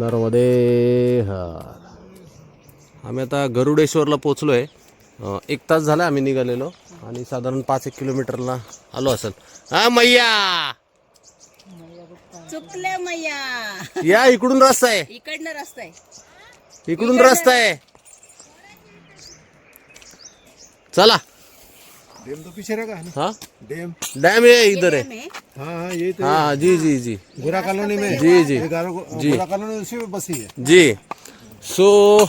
नर्मदे हर आम्ही आता गरुडेश्वरला पोचलो आहे एक तास झाला आम्ही निघालेलो आणि साधारण पाच एक किलोमीटरला आलो असेल. हा मैया! चुकले मैया. या इकडून रस्ता आहे. इकडनं रस्ता आहे. इकडून रस्ता आहे. चला. डेम तो पीछे रहेगा ना? हा? डेम डॅम ये इधर है। हाँ। हाँ ये तो हाँ जी जी जी। गोरा कॉलोनी में। जी जी। जी। गोरा कॉलोनी उसी में बसी है। जी। सो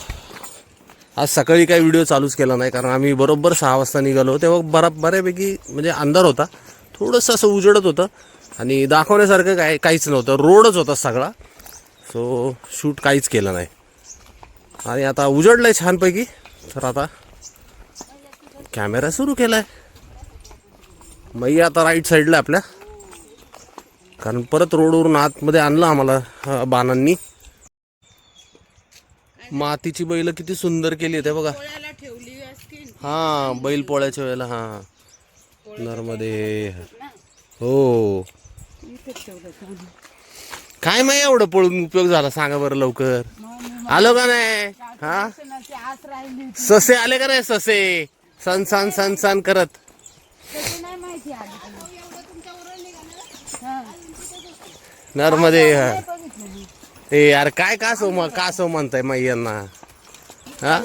आज सकाळी काही व्हिडिओ चालूच केला नाही कारण आम्ही बरोबर सहा वाजता निघालो तेव्हा बरा बऱ्यापैकी म्हणजे अंधार होता. थोडंसं असं उजडत होतं. आणि दाखवण्यासारखं काय काहीच नव्हतं. रोडच होता सगळा. सो शूट काहीच केलं नाही. आणि आता उजडलंय छानपैकी. तर आता कॅमेरा सुरू केलाय. मग आता राईट साईडला आपल्या. कारण परत रोडवरून आतमध्ये आणलं आम्हाला बाणांनी. मातीची बैल किती सुंदर केली आहे बघा. हा बैल पोळ्याच्या वेळेला हा. नर्मदे. हो. काय माहिती एवढं पळून उपयोग झाला? सांगा बरं लवकर. आलो का नाही? हा? ससे आले का नाही ससे? सन सन सन सन करत. त्याची नाही माहिती आली नर्मदे हा. ए यार काय का सो मग का सो म्हणताय मैयांना हा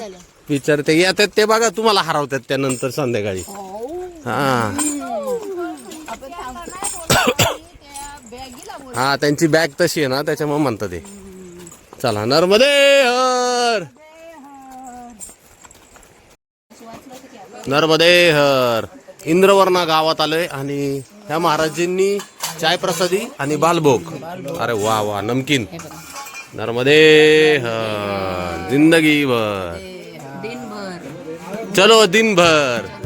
विचारते. येतात ते बघा तुम्हाला हरवतात त्यानंतर संध्याकाळी. हा. हा. त्यांची बॅग तशी आहे ना त्याच्यामुळे म्हणतात ते. चला नर्मदे हर! नर्मदे हर! इंद्रवर्णा गावात आलोय आणि ह्या महाराजांनी चाय प्रसादी आणि बालभोग. अरे वा वा नमकीन. नर्मदे जिंदगी भर दिनभर. चलो दिनभर.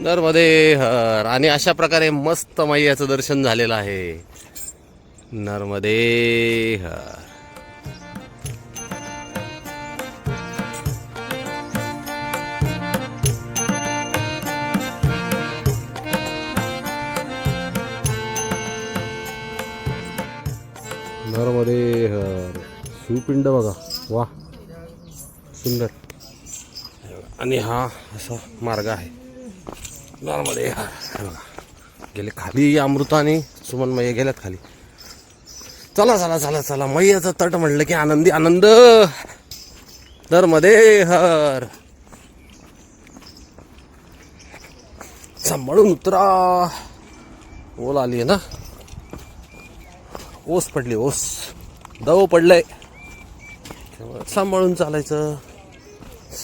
नर्मदे हर आणि अशा प्रकारे मस्त मैयाचं दर्शन झालेलं आहे. नर्मदे हर नर्मदे हर शिवपिंड बघा. वा सुंदर. आणि हा असा मार्ग आहे. नॉर्मल हर बघा गेले खाली अमृता आणि सुमन मैया गेल्यात खाली. चला चला चला चला. मैयाचा तट म्हणलं की आनंदी आनंद. नर्मदे हर. सांभाळून उतरा. ओल आली आहे ना? ओस पडली ओस. दव पडलंय. सांभाळून चालायचं.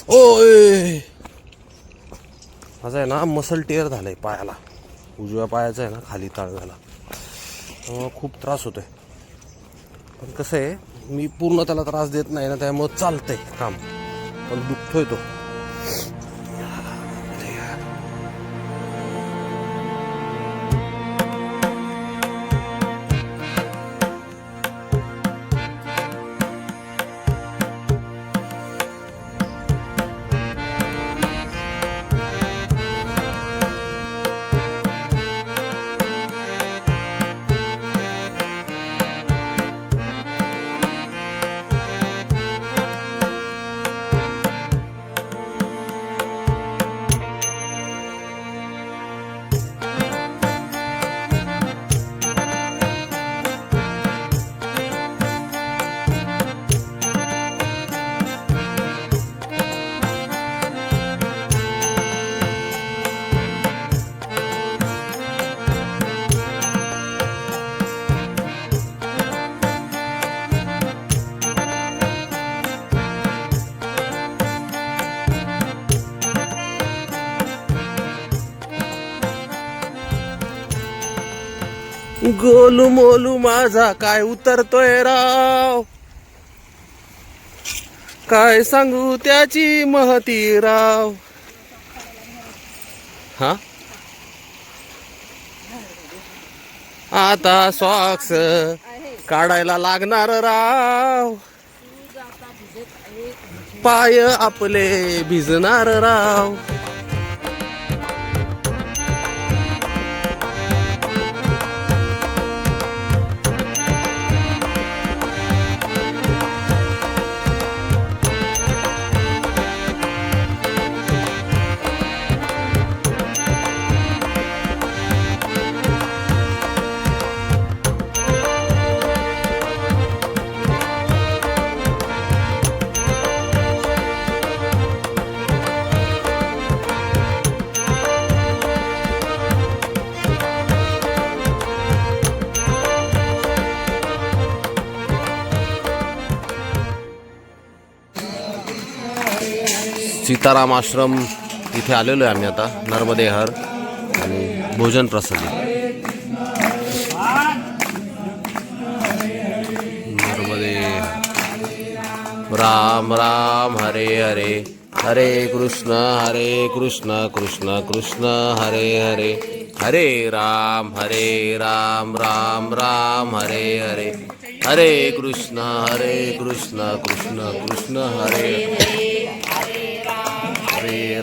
ओय! माझा आहे ना मसल टेअर झालाय पायाला. उजव्या पायाचा आहे ना खाली तळव्याला त्यामुळं खूप त्रास होतो आहे पण कसं आहे मी पूर्ण त्याला त्रास देत नाही ना त्यामुळं चालतंय काम. पण दुखतोय तो. गोलू मोलू माझा काय उतरतोय राव? काय सांगू त्याची महती राव? हा? आता सॉक्स काढायला लागणार राव. पाय आपले भिजणार राव. तुकाराम आश्रम इथे आलेलो आहे आम्ही आता नर्मदे हर आणि भोजन प्रसादी. नर्मदे राम राम हरे हरे. हरे कृष्ण हरे कृष्ण कृष्ण कृष्ण हरे हरे. हरे राम हरे राम राम राम हरे हरे. हरे कृष्ण हरे कृष्ण कृष्ण कृष्ण हरे हरे.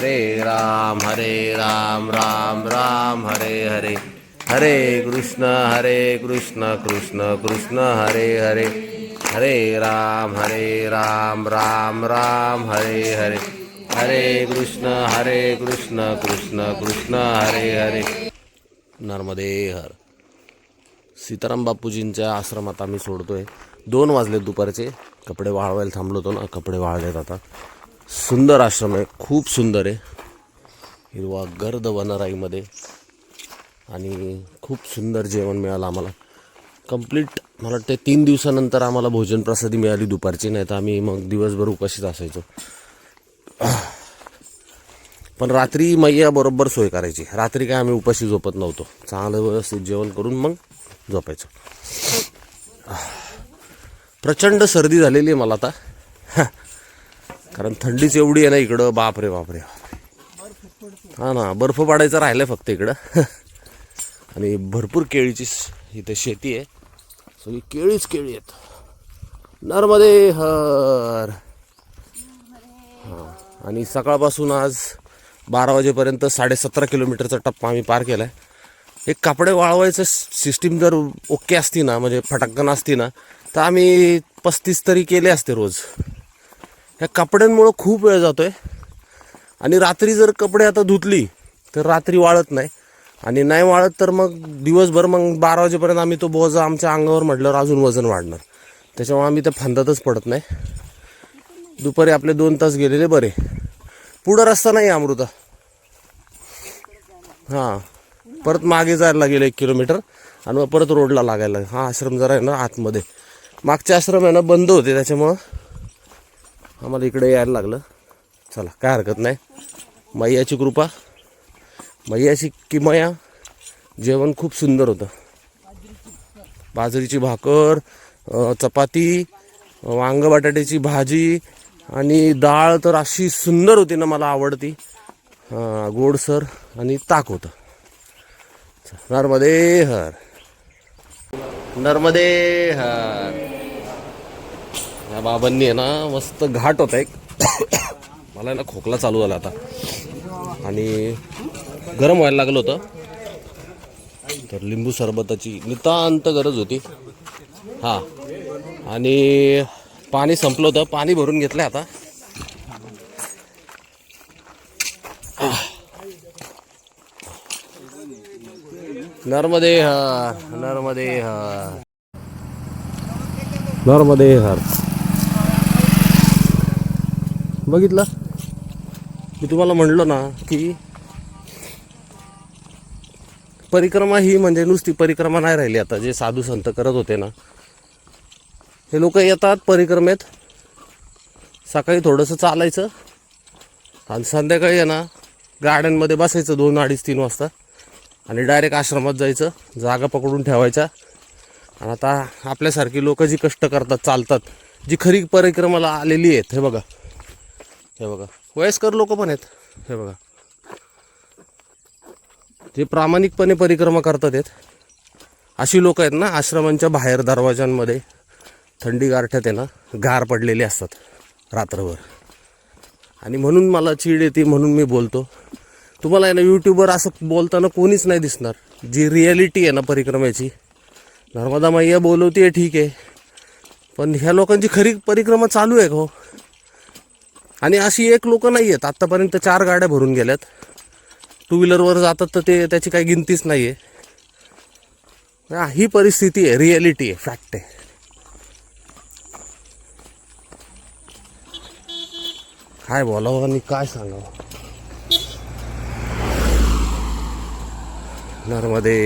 हरे राम हरे राम राम राम हरे हरे। हरे कृष्ण हरे कृष्ण कृष्ण कृष्ण हरे हरे। हरे राम हरे राम राम राम हरे हरे। हरे कृष्ण हरे कृष्ण कृष्ण कृष्ण हरे हरे। नर्मदे हर सीताराम बापूजींच्या आश्रमात आम्ही सोडतोय. दोन वाजले दुपारचे. कपडे वाळवायला थांबलो होतो ना. कपडे वाळलेत आता. सुंदर आश्रम आहे खूप सुंदर आहे. हिरवा गर्द वनराईमध्ये आणि खूप सुंदर जेवण मिळालं आम्हाला. कंप्लीट मला वाटते तीन दिवसानंतर आम्हाला भोजन प्रसादी मिळाली दुपारची नाही तर आम्ही मग दिवसभर उपाशीच असायचो. पण रात्री मैया बरोबर सोय करायची. रात्री काय आम्ही उपाशी झोपत नव्हतो. चांगलं व्यवस्थित जेवण करून मग झोपायचो. प्रचंड सर्दी झालेली आहे मला आता. कारण थंडीच एवढी आहे ना इकडं. बापरे बापरे. हा ना बर्फ पाडायचं राहिलं फक्त इकडं. आणि भरपूर केळीची इथं इथे शेती आहे. सगळी केळीच केळी आहेत. नर्मदे हर. हां. आणि सकाळपासून आज बारा वाजेपर्यंत साडेसतरा किलोमीटरचा टप्पा आम्ही पार केला आहे एक कपडे वाळवायचं सिस्टीम जर ओके असती ना म्हणजे फटाकन असती ना तर आम्ही पस्तीस तरी केले असते रोज. ह्या कपड्यांमुळं खूप वेळ जातो आहे आणि रात्री जर कपडे आता धुतली तर रात्री वाळत नाही. आणि नाही वाळत तर मग दिवसभर मग बारा वाजेपर्यंत आम्ही तो बोजा आमच्या अंगावर म्हटल्यावर अजून वजन वाढणार. त्याच्यामुळे आम्ही त्या फांदातच पडत नाही. दुपारी आपले दोन तास गेलेले बरे. पुढं रस्ता नाही आहे अमृता. हां. परत मागे जायला लागेल एक किलोमीटर. आणि मग परत रोडला लागायला लागेल. हा आश्रम जरा आहे ना आतमध्ये. मागचे आश्रम आहे ना बंद होते त्याच्यामुळं. आम्हाला इकडे यायला लागलं. चला काय हरकत नाही. मैयाची कृपा. मैयाची किमया जेवण खूप सुंदर होतं. बाजरीची भाकर चपाती वांग बटाट्याची भाजी आणि डाळ तर अशी सुंदर होती ना मला आवडती. गोडसर आणि ताक होतं. नर्मदे हर. नर्मदे हर. या बाबांनी आहे ना मस्त घाट होता एक. मला आहे ना खोकला चालू झाला आता. आणि गरम व्हायला लागलं होतं. तर लिंबू सरबताची नितांत गरज होती. हां. आणि पाणी संपलं होतं. पाणी भरून घेतलं आता. नर्मदे हर नर्मदे हर नर्मदे हर बघितलं? मी तुम्हाला म्हणलं ना की परिक्रमा ही म्हणजे नुसती परिक्रमा नाही राहिली आता जे साधू संत करत होते ना. हे लोक येतात परिक्रमेत सकाळी थोडंसं चालायचं आणि संध्याकाळी आहे ना गार्डनमध्ये बसायचं दोन अडीच तीन वाजता आणि डायरेक्ट आश्रमात जायचं जागा पकडून ठेवायच्या. आणि आता आपल्यासारखी लोक जी कष्ट करतात चालतात जी खरी परिक्रमाला आलेली आहेत हे बघा. हे बघा. वयस्कर लोक पण आहेत. हे बघा. ते प्रामाणिकपणे परिक्रमा करतात आहेत. अशी लोक आहेत ना आश्रमांच्या बाहेर दरवाजांमध्ये थंडी गारठ्यात आहे ना गार पडलेले असतात रात्रभर. आणि म्हणून मला चीड येते म्हणून मी बोलतो. तुम्हाला आहे ना यूट्यूबवर असं बोलताना कोणीच नाही दिसणार. जी रिॲलिटी आहे ना परिक्रमेची. नर्मदा मैया बोलवते ठीक आहे. पण ह्या लोकांची खरी परिक्रमा चालू आहे हो? आणि अशी एक लोक नाही आहेत आत्तापर्यंत चार गाड्या भरून गेल्यात. टू व्हीलरवर जातात तर ते त्याची काही गिनतीच नाही आहे हा, ही परिस्थिती आहे रिॲलिटी आहे फॅक्ट आहे. काय बोलावं आणि काय सांगावं? नर्मदे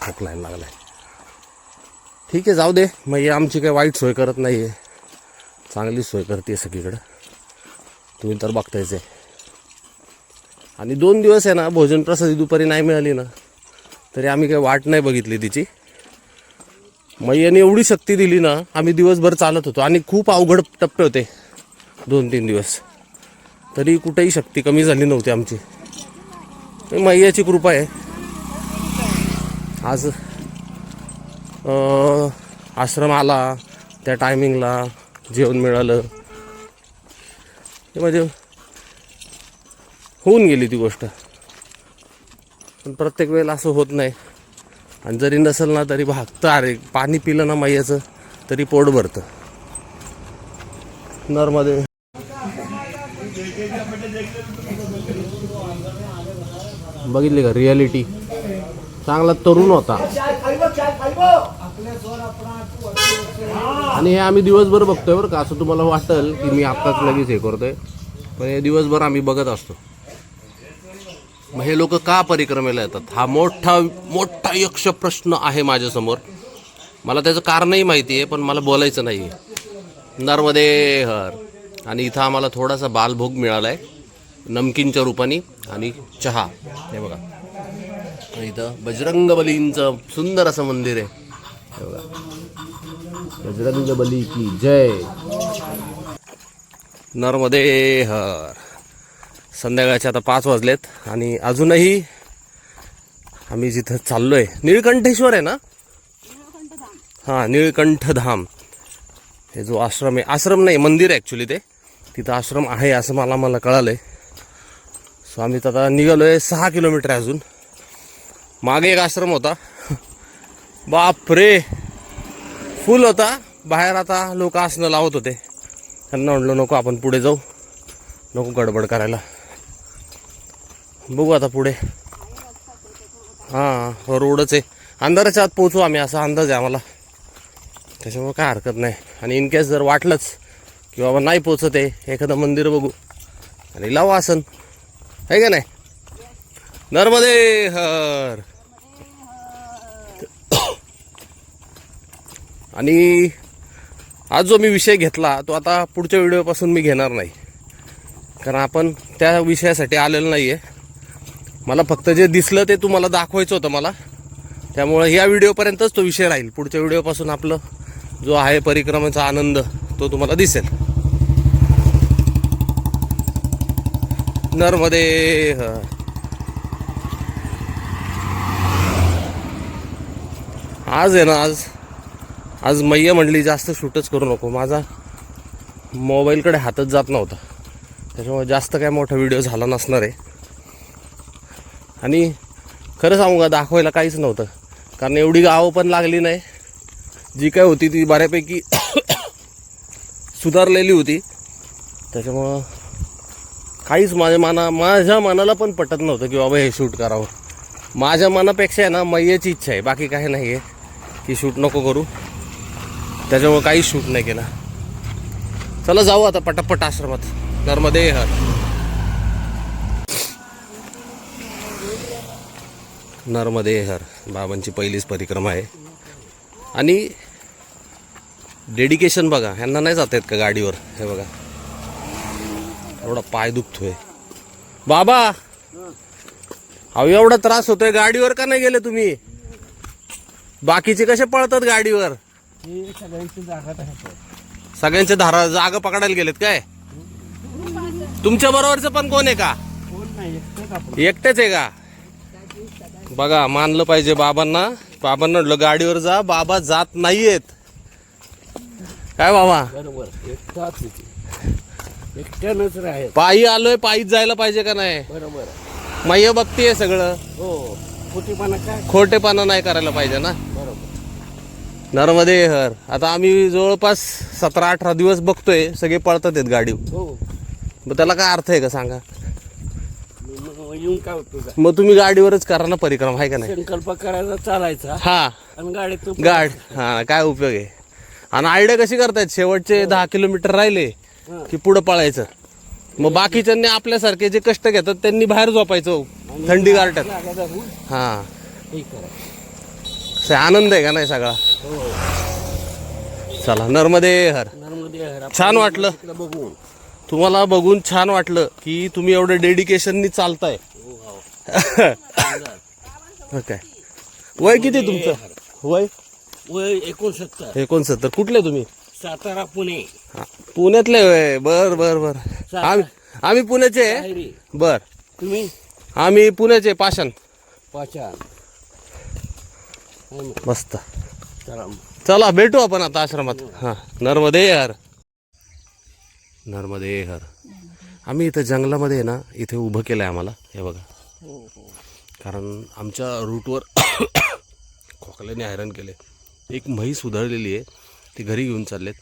खोकलायला लागलाय. ठीक आहे जाऊ दे. मग हे आमची काही वाईट सोय करत नाही आहे चांगली सोय करते सगळीकडं. तुम्ही तर बघतायच आहे. आणि दोन दिवस आहे ना भोजन प्रसादी दुपारी नाही मिळाली ना तरी आम्ही काही वाट नाही बघितली तिची. मैयाने एवढी शक्ती दिली ना आम्ही दिवसभर चालत होतो. आणि खूप अवघड टप्पे होते दोन तीन दिवस. तरी कुठेही शक्ती कमी झाली नव्हती आमची. मैयाची कृपा आहे. आज आश्रम आला त्या टायमिंगला जेवण मिळालं. हे म्हणजे होऊन गेली ती गोष्ट. पण प्रत्येक वेळेला असं होत नाही. आणि जरी नसेल ना तरी भागतं. अरे पाणी पिलं ना मैयाचं तरी पोट भरतं. नरमध्ये बघितले का? रियालिटी चांगला तरुण होता. आणि हे आम्ही दिवसभर बघतोय बरं का. असं तुम्हाला वाटेल की मी आत्ताच लगेच हे करतोय. पण हे दिवसभर आम्ही बघत असतो. मग हे लोक का परिक्रमेला येतात? हा मोठा मोठा यक्ष प्रश्न आहे माझ्यासमोर. मला त्याचं कारणही माहिती आहे पण मला बोलायचं नाही आहे नर्मदे हर. आणि इथं आम्हाला थोडासा बालभोग मिळाला आहे नमकीनच्या रूपाने आणि चहा. हे बघा. इथं बजरंग बलींचं सुंदर असं मंदिर आहे. हे बघा. बजरंग बली की जय. नर्मदे हर. संध्याकाळचे आता पाच वाजलेत आणि अजूनही आम्ही जिथं चाललोय निळकंठेश्वर आहे ना? हां निळकंठ धाम हे जो आश्रम आहे आश्रम नाही मंदिर आहे ॲक्च्युली ते. तिथं आश्रम आहे असं मला मला कळालं आहे सो आम्ही तर आता निघालो आहे सहा किलोमीटर आहे अजून. मागे एक आश्रम होता. बाप रे फुल होता. बाहेर आता लोक आसनं लावत होते. त्यांना म्हटलं नको आपण पुढे जाऊ. नको गडबड करायला. बघू आता पुढे. हां हो, रोडच आहे. अंधाराच्या आत पोहोचू आम्ही असा अंदाज आहे आम्हाला. त्याच्यामुळे काय हरकत नाही. आणि इन केस जर वाटलंच की बाबा नाही पोचत आहे एखादं मंदिर बघू. आणि लावू आसन. आहे का नाही? नर्मदे हर. आणि आज जो मी विषय घेतला तो आता पुढच्या व्हिडिओपासून मी घेणार नाही. कारण आपण त्या विषयासाठी आलेलो नाही आहे मला फक्त जे दिसलं ते तुम्हाला दाखवायचं होतं मला. त्यामुळं या व्हिडिओपर्यंतच तो विषय राहील. पुढच्या व्हिडिओपासून आपलं जो आहे परिक्रमेचा आनंद तो तुम्हाला दिसेल. नर्मदे आज आहे ना आज आज मैया म्हणली जास्त शूटच करू नको. माझा मोबाईलकडे हातच जात नव्हता. त्याच्यामुळे जास्त काय मोठा व्हिडिओ झाला नसणार आहे. आणि खरं सांगू का दाखवायला काहीच नव्हतं. कारण एवढी गावं पण लागली नाही. जी काय होती ती बऱ्यापैकी सुधारलेली होती. त्याच्यामुळं काहीच माझ्या मना माझ्या मनाला पण पटत नव्हतं की बाबा हे शूट करावं. माझ्या मनापेक्षा आहे ना मैयाची इच्छा आहे. बाकी काही नाही आहे की शूट नको करू. त्याच्यामुळे काही शूट नाही केला. चला जाऊ आता पटापट आश्रमात. नर्मदे हर नर्मदे हर बाबांची पहिलीच परिक्रमा आहे. आणि डेडिकेशन बघा ह्यांना नाही जात आहेत का गाडीवर? हे बघा. एवढा पाय दुखतोय. बाबा! अहो एवढा त्रास होतोय गाडीवर का नाही गेले तुम्ही? बाकीचे कसे पळतात गाडीवर? सगळ्यांचे धारा जागा पकडायला गेलेत काय? तुमच्या बरोबरच पण कोण आहे का? एकटेच आहे का? बघा मानलं पाहिजे बाबांना. बाबांना म्हटलं गाडीवर जा बाबा जात नाहीयेत. काय बाबा? बरोबर एकटाच एकट्यानंच राहील पायी आलोय पायीच जायला पाहिजे का नाही? बरोबर. मय बघतीये सगळं. हो खोटीपणा काय? खोटेपणा नाही करायला पाहिजे ना? नर्मदे हर. आता आम्ही जवळपास सतरा अठरा दिवस बघतोय सगळे पळतात आहेत गाडी हो. मग त्याला काय अर्थ आहे का सांगा? मग येऊन काय होतो का? मग तुम्ही गाडीवरच करा ना परिक्रम आहे का नाही? संकल्प करायचा चालायचा. हा. आणि गाडीत गाड हा काय उपयोग आहे? आणि आयडिया कशी करतायत? शेवटचे दहा किलोमीटर राहिले की पुढं पळायचं. मग बाकीच्यांनी आपल्यासारखे जे कष्ट घेतात त्यांनी बाहेर झोपायचं थंडी गारट्यात धरून हा. हे करा आनंद आहे का नाही सगळा? हो चला नर्मदे हर. नर्मदे हर आपण छान वाटलं. बघून. तुम्हाला बघून छान वाटलं की तुम्ही एवढं डेडिकेशननी चालताय. हो हो. काय वय किती तुमचं? वय? वय एकोणसत्तर. एकोणसत्तर. कुठले तुम्ही? सातारा पुणे. हा, पुण्यातले वय बर बर बर. आम्ही आम्ही पुण्याचे. बर. तुम्ही? आम्ही पुण्याचे पाषाण. हो ना. मस्त. चला. चला भेटू आपण आता आश्रमात. हा. नर्मदे हर नर्मदे हर आम्ही इथं जंगलामध्ये आहे ना इथे उभं केलं आहे आम्हाला. हे बघा. कारण आमच्या रूटवर खोकल्याने हैराण केले. एक म्हैस उधळलेली आहे. ती घरी घेऊन चाललेत.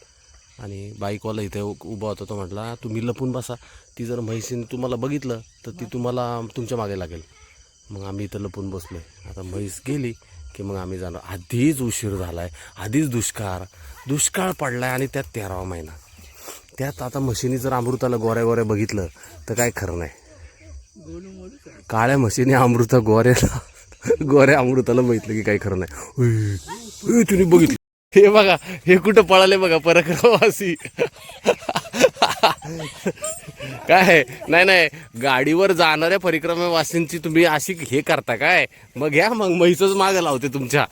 आणि बाईकवाला इथे उभा होता. तो म्हटला तुम्ही लपून बसा. ती जर म्हैसीने तुम्हाला बघितलं तर ती तुम्हाला तुमच्या मागे लागेल. मग आम्ही इथं लपून बसलोय. आता म्हैस गेली. की मग आम्ही जाणार. आधीच उशीर झाला आहे आधीच दुष्काळ दुष्काळ पडला आहे आणि त्यात तेरावा महिना. त्यात आता म्हशीनी जर अमृताला गोऱ्या गोऱ्या बघितलं तर काय खरं नाही. काळ्या म्हशीने अमृता गोऱ्याला गोऱ्या अमृताला बघितलं की काही खरं नाही. उई, तुम्ही बघितलं. हे बघा हे कुठं पळाले बघा पराक्रमवासी. काय? नाही नाही. गाडीवर जाणाऱ्या परिक्रमावासींची तुम्ही अशी हे करता काय? मग घ्या मग म्हैसच माग लावते तुमच्या.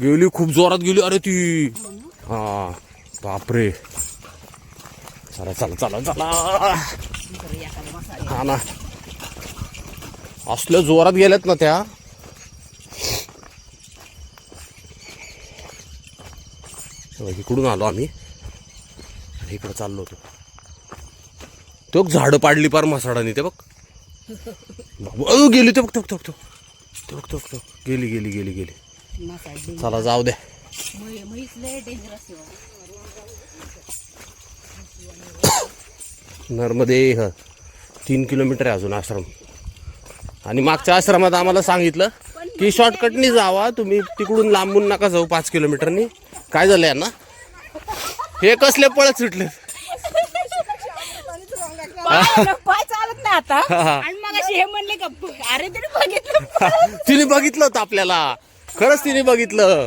गेली खूप जोरात गेली. अरे ती. हा. बापरे. चला चला चला चला. हा ना. असल्या जोरात गेल्यात ना त्या. इकडून आलो आम्ही. इकडं चाललो होतो. तो झाडं पाडली पार मसाडाने ते बघ. गेली ते बघ ते बघ ते बघ ते बघ. ते बघ ते बघ. गेली गेली गेली गेली. चला जाऊ द्या नर्मदे ह. तीन किलोमीटर आहे अजून आश्रम. आणि मागच्या आश्रमात आम्हाला सांगितलं की शॉर्टकटनी जावा. तुम्ही तिकडून लांबून नका जाऊ पाच किलोमीटरनी. काय झालं यांना? हे कसले पळत सुटले पाय चालत नाही आता. आणि मग अशी हे म्हणले का अरे तरी बघितलं तिने बघितलं होतं आपल्याला. खरंच तिने बघितलं.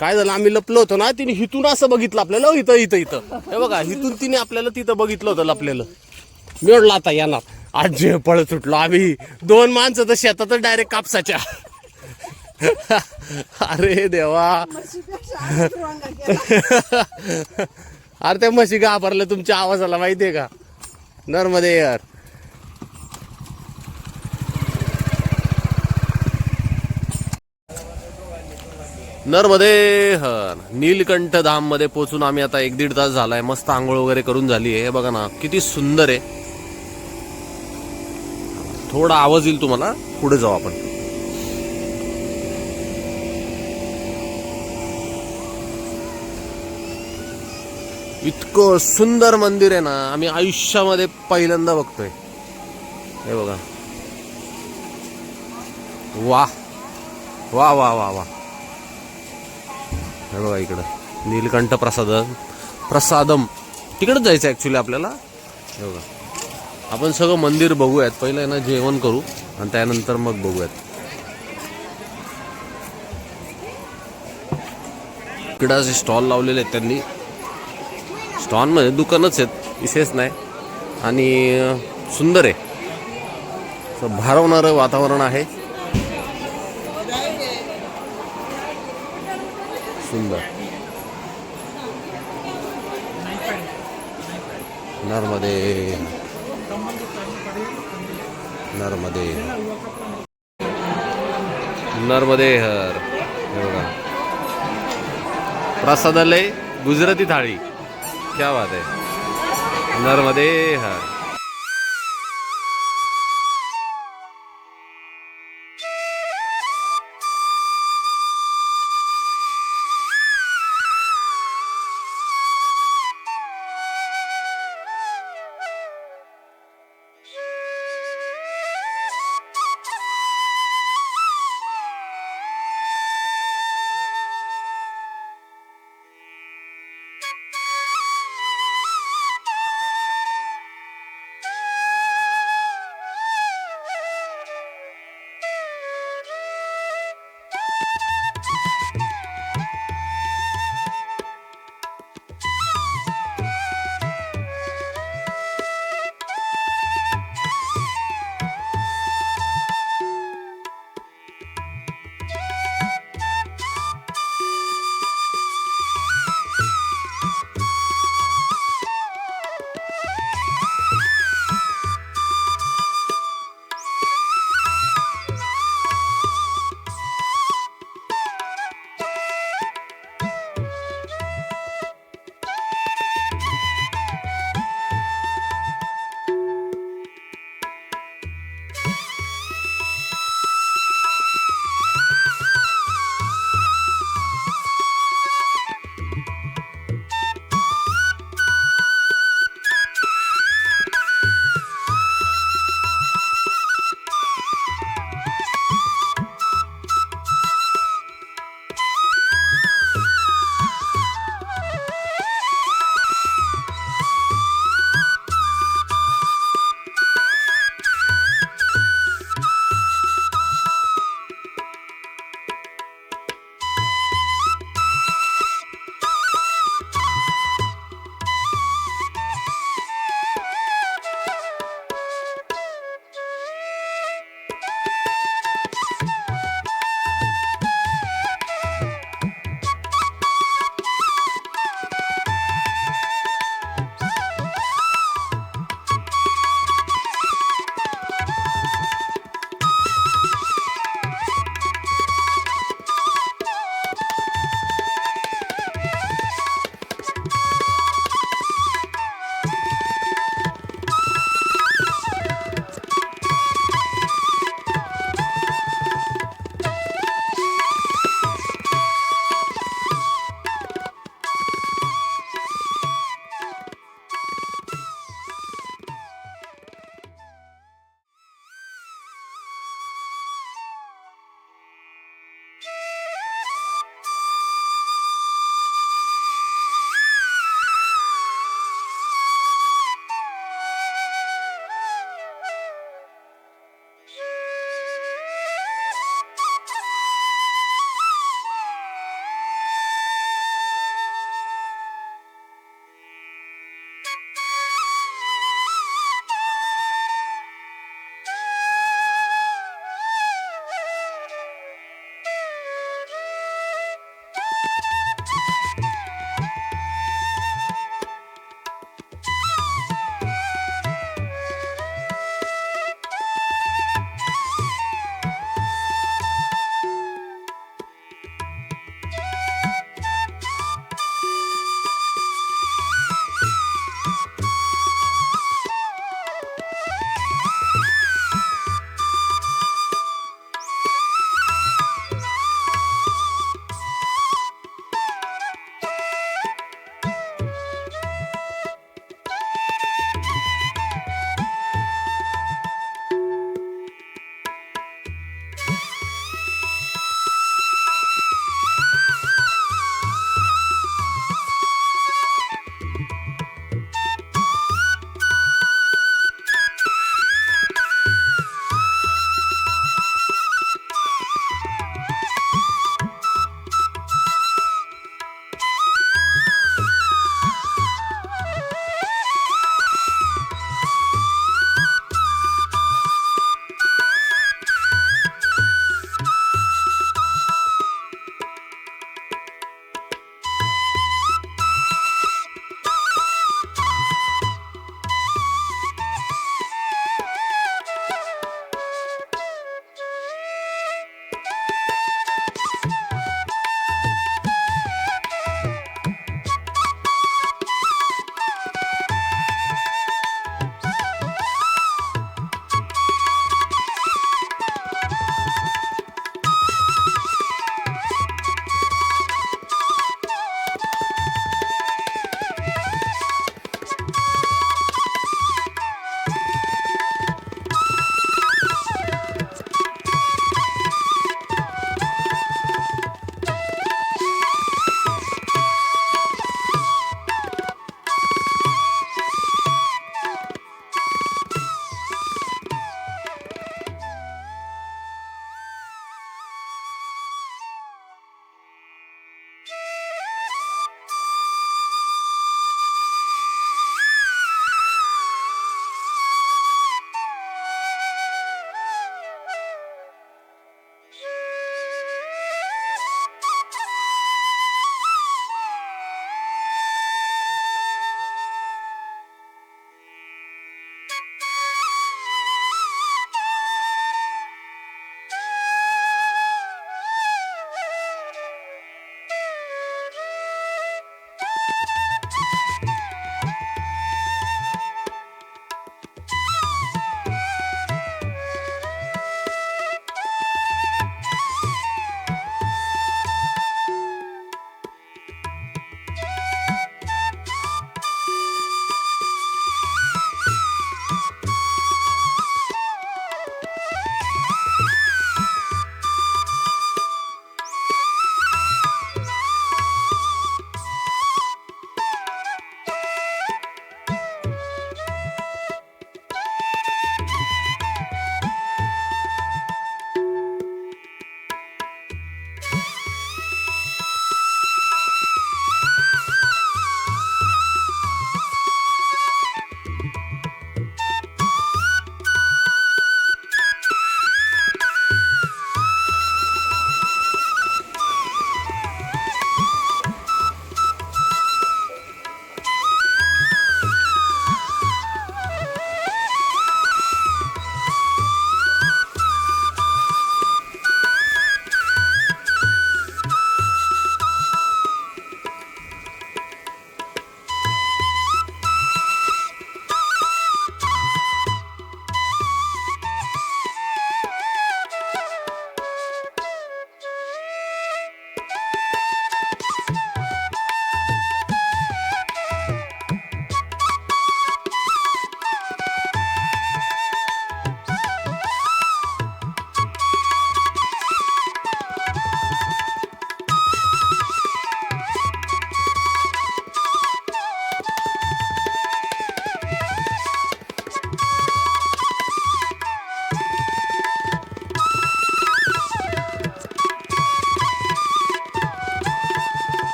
काय झालं आम्ही लपलो होतो ना तिने हिथून असं बघितलं आपल्याला. "ओ, इथं इथं इथं. हे बघा हिथून तिने आपल्याला तिथं बघितलं होतं लपलेलं. मी म्हटलं आता येणार. आज जे पळत सुटलो आम्ही. दोन माणसं तर शेतात डायरेक्ट कापसाच्या. अरे देवा. अरे त्या म्हशी घाबरलं तुमच्या आवाजाला माहितीये का? नर्मदे यार. नर्मदे हर नीलकंठ धाममध्ये पोहोचून आम्ही आता एक दीड तास झालाय. मस्त आंघोळ वगैरे करून झाली आहे हे बघा ना किती सुंदर आहे. थोडा आवाज येईल तुम्हाला. पुढे जाऊ आपण. इतकं सुंदर मंदिर आहे ना आम्ही आयुष्यामध्ये पहिल्यांदा बघतोय. हे बघा. वा वा वा वा वा हे बघा इकडं. नीलकंठ प्रसाद प्रसादम. तिकडंच जायचं ॲक्च्युली आपल्याला. हे बघा. आपण सगळं मंदिर बघूयात. पहिलं आहे ना जेवण करू आणि त्यानंतर मग बघूयात. इकडं असे स्टॉल लावलेले आहेत त्यांनी. स्टॉलमध्ये दुकानच आहेत विशेष नाही. आणि सुंदर आहे. भारवणारं वातावरण आहे. सुंदर. नर्मदे. नर्मदे. नर्मदे हर. प्रसादालय गुजराती थाळी. क्या बात आहे नर्मदे हर।